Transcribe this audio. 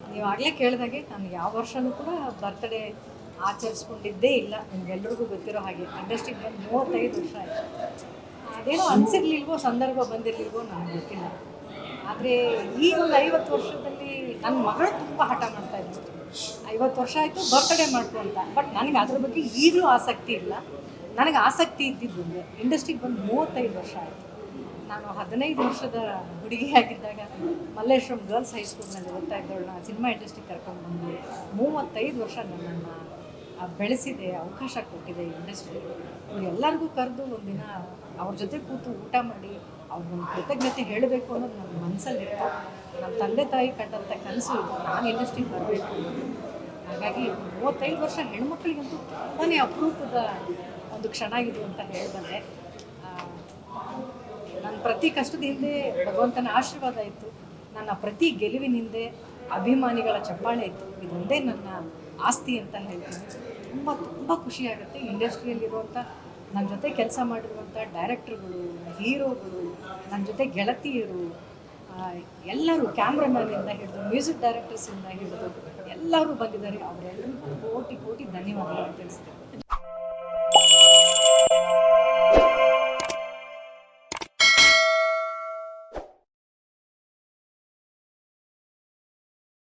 ನೀವು ಆಗಲೇ ಕೇಳಿದಾಗೆ ನಾನು ಯಾವ ವರ್ಷನೂ ಕೂಡ ಬರ್ತ್ಡೇ ಆಚರಿಸ್ಕೊಂಡಿದ್ದೇ ಇಲ್ಲ. ನಿಮ್ಗೆಲ್ರಿಗೂ ಗೊತ್ತಿರೋ ಹಾಗೆ. ಇಂಡಸ್ಟ್ರಿಗೆ ಬಂದು ಮೂವತ್ತೈದು ವರ್ಷ ಆಯಿತು. ಅದೇನೋ ಅನಿಸಿರ್ಲಿಲ್ವೋ, ಸಂದರ್ಭ ಬಂದಿರಲಿಲ್ವೋ ನನಗೆ ಗೊತ್ತಿಲ್ಲ. ಆದರೆ ಈ ಒಂದು ಐವತ್ತು ವರ್ಷದಲ್ಲಿ ನನ್ನ ಮಗಳು ತುಂಬ ಹಠ ಮಾಡ್ತಾ ಇದ್ದರು ಐವತ್ತು ವರ್ಷ ಆಯಿತು ಬರ್ತ್ಡೇ ಮಾಡ್ಕೊ ಅಂತ. ಬಟ್ ನನಗೆ ಅದ್ರ ಬಗ್ಗೆ ಈಗಲೂ ಆಸಕ್ತಿ ಇಲ್ಲ. ನನಗೆ ಆಸಕ್ತಿ ಇದ್ದಿದ್ದು ಇಂಡಸ್ಟ್ರಿಗೆ ಬಂದು ಮೂವತ್ತೈದು ವರ್ಷ ಆಯಿತು. ನಾನು ಹದಿನೈದು ವರ್ಷದ ಹುಡುಗಿಯಾಗಿದ್ದಾಗ ಮಲ್ಲೇಶ್ವರಂ ಗರ್ಲ್ಸ್ ಹೈಸ್ಕೂಲ್ನಲ್ಲಿ ಓದ್ತಾ ಇದ್ದವಳು ನಾನು ಸಿನಿಮಾ ಇಂಡಸ್ಟ್ರಿಗೆ ಕರ್ಕೊಂಡು ಬಂದು ಮೂವತ್ತೈದು ವರ್ಷ ನನ್ನನ್ನು ಬೆಳೆಸಿದೆ, ಅವಕಾಶ ಕೊಟ್ಟಿದೆ ಇಂಡಸ್ಟ್ರಿ ಎಲ್ಲರಿಗೂ ಕರೆದು ಒಂದಿನ ಅವ್ರ ಜೊತೆ ಕೂತು ಊಟ ಮಾಡಿ ಅವ್ರಿಗೊಂದು ಕೃತಜ್ಞತೆ ಹೇಳಬೇಕು ಅನ್ನೋದು ನನ್ನ ಮನಸ್ಸಲ್ಲಿತ್ತು. ನಮ್ಮ ತಂದೆ ತಾಯಿ ಕಂಡಂಥ ಕನಸು ನಾನು ಇಂಡಸ್ಟ್ರಿಗೆ ಬರಬೇಕು ಹಾಗಾಗಿ ಮೂವತ್ತೈದು ವರ್ಷ ಹೆಣ್ಮಕ್ಳಿಗಂತೂ ತುಂಬಾ ಅಪರೂಪದ ಒಂದು ಕ್ಷಣ ಇದು ಅಂತ ಹೇಳಿ ನನ್ನ ಪ್ರತಿ ಕಷ್ಟದ ಹಿಂದೆ ಭಗವಂತನ ಆಶೀರ್ವಾದ ಇತ್ತು. ನನ್ನ ಪ್ರತಿ ಗೆಲುವಿನ ಹಿಂದೆ ಅಭಿಮಾನಿಗಳ ಚಪ್ಪಾಳೆ ಇತ್ತು. ಇದೊಂದೇ ನನ್ನ ಆಸ್ತಿ ಅಂತ ಹೇಳ್ತೀನಿ. ತುಂಬ ತುಂಬ ಖುಷಿಯಾಗುತ್ತೆ ಇಂಡಸ್ಟ್ರಿಯಲ್ಲಿರುವಂಥ ನನ್ನ ಜೊತೆ ಕೆಲಸ ಮಾಡಿರುವಂಥ ಡೈರೆಕ್ಟ್ರುಗಳು, ಹೀರೋಗಳು ನನ್ನ ಜೊತೆ ಗೆಳತಿಯರು ಎಲ್ಲರೂ ಕ್ಯಾಮ್ರಾಮ್ಯಾನಿಂದ ಹಿಡಿದು, ಮ್ಯೂಸಿಕ್ ಡೈರೆಕ್ಟರ್ಸಿಂದ ಹಿಡಿದು ಎಲ್ಲರೂ ಬಂದಿದ್ದಾರೆ. ಅವರೆಲ್ಲರಿಗೂ ಕೋಟಿ ಕೋಟಿ ಧನ್ಯವಾದಗಳು ತಿಳಿಸ್ತೀನಿ.